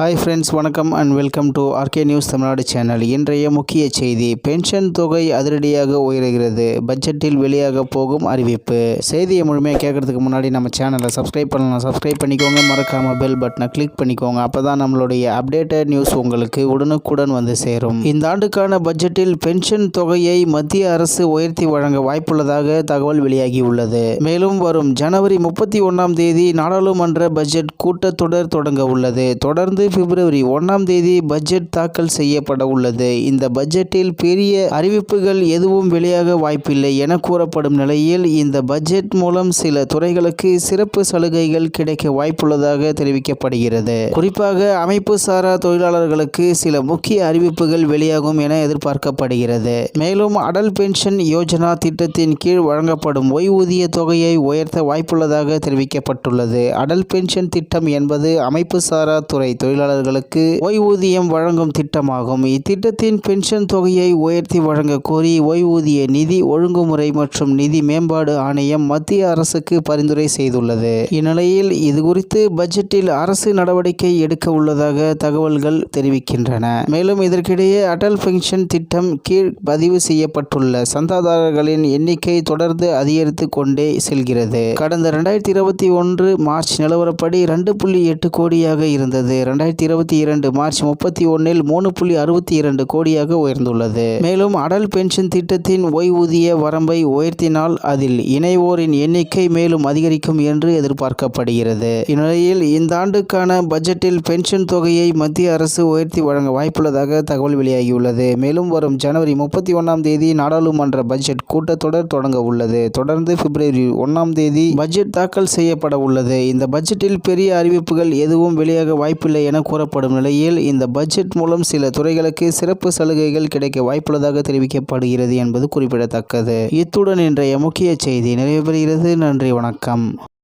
Hi friends வணக்கம் and welcome to RK news Tamil Nadu channel இன்றைய முக்கிய செய்தி பென்ஷன் தொகை அதிரடியாக உயர்கிறது. பட்ஜெட்டில் வெளியாக போகும் அறிவிப்பு. செய்தியை முழுமையாக கேட்கறதுக்கு முன்னாடி நம்ம சேனலை சப்ஸ்கிரைப் பண்ணலாம். சப்ஸ்கிரைப் பண்ணிக்கோங்க. மறக்காமல் பெல் பட்டனை கிளிக் பண்ணிக்கோங்க. அப்போ தான் நம்மளுடைய அப்டேட்டட் நியூஸ் உங்களுக்கு உடனுக்குடன் வந்து சேரும். இந்த ஆண்டுக்கான பட்ஜெட்டில் பென்ஷன் தொகையை மத்திய அரசு உயர்த்தி வழங்க வாய்ப்புள்ளதாக தகவல் வெளியாகியுள்ளது மேலும் வரும் ஜனவரி முப்பத்தி ஒன்றாம் தேதி நாடாளுமன்ற பட்ஜெட் கூட்டத்தொடர் தொடங்க உள்ளது. தொடர்ந்து பிப்ரவரி ஒன்றாம் தேதி பட்ஜெட் தாக்கல் செய்யப்பட உள்ளது. இந்த பட்ஜெட்டில் பெரிய அறிவிப்புகள் எதுவும் வெளியாக வாய்ப்பில்லை என கூறப்படும் நிலையில் இந்த பட்ஜெட் மூலம் சில துறைகளுக்கு சிறப்பு சலுகைகள் கிடைக்க வாய்ப்புள்ளதாக தெரிவிக்கப்படுகிறது. குறிப்பாக அமைப்பு சாரா தொழிலாளர்களுக்கு சில முக்கிய அறிவிப்புகள் வெளியாகும் என எதிர்பார்க்கப்படுகிறது. மேலும் அடல் பென்ஷன் யோஜனா திட்டத்தின் கீழ் வழங்கப்படும் ஓய்வூதிய தொகையை உயர்த்த வாய்ப்புள்ளதாக தெரிவிக்கப்பட்டுள்ளது. அடல் பென்ஷன் திட்டம் என்பது அமைப்பு சாரா துறை தொழிலாளர்களுக்கு ஓய்வூதியம் வழங்கும் திட்டமாகும். இத்திட்டத்தின் பென்ஷன் தொகையை உயர்த்தி வழங்க கோரி ஓய்வூதிய நிதி ஒழுங்குமுறை மற்றும் நிதி மேம்பாடு ஆணையம் மத்திய அரசுக்கு பரிந்துரை செய்துள்ளது. இந்நிலையில் இதுகுறித்து பட்ஜெட்டில் அரசு நடவடிக்கை எடுக்க உள்ளதாக தகவல்கள் தெரிவிக்கின்றன. மேலும் இதற்கிடையே அடல் பென்ஷன் திட்டம் கீழ் பதிவு செய்யப்பட்டுள்ள சந்தாதாரர்களின் எண்ணிக்கை தொடர்ந்து அதிகரித்து கொண்டே செல்கிறது. கடந்த இரண்டாயிரத்தி இருபத்தி ஒன்று மார்ச் நிலவரப்படி ரெண்டு புள்ளி எட்டு கோடியாக இருந்தது. இரண்டாயிரத்தி இருபத்தி இரண்டு மார்ச் முப்பத்தி ஒன்னில் மூணு புள்ளி அறுபத்தி இரண்டு கோடியாக உயர்ந்துள்ளது. மேலும் அடல் பென்ஷன் திட்டத்தின் ஓய்வூதிய வரம்பை உயர்த்தினால் அதில் இணைவோரின் எண்ணிக்கை மேலும் அதிகரிக்கும் என்று எதிர்பார்க்கப்படுகிறது. இந்நிலையில் இந்த ஆண்டுக்கான பட்ஜெட்டில் பென்ஷன் தொகையை மத்திய அரசு உயர்த்தி வழங்க வாய்ப்புள்ளதாக தகவல் வெளியாகியுள்ளது. மேலும் வரும் ஜனவரி முப்பத்தி ஒன்றாம் தேதி நாடாளுமன்ற பட்ஜெட் கூட்டத்தொடர் தொடங்க உள்ளது. தொடர்ந்து பிப்ரவரி ஒன்றாம் தேதி பட்ஜெட் தாக்கல் செய்யப்பட உள்ளது. இந்த பட்ஜெட்டில் பெரிய அறிவிப்புகள் எதுவும் வெளியாக வாய்ப்பில்லை என என கூறப்படும் நிலையில் இந்த பட்ஜெட் மூலம் சில துறைகளுக்கு சிறப்பு சலுகைகள் கிடைக்க வாய்ப்புள்ளதாக தெரிவிக்கப்படுகிறது என்பது குறிப்பிடத்தக்கது. இத்துடன் இன்றைய முக்கிய செய்தி நிறைவு பெறுகிறது நன்றி வணக்கம்.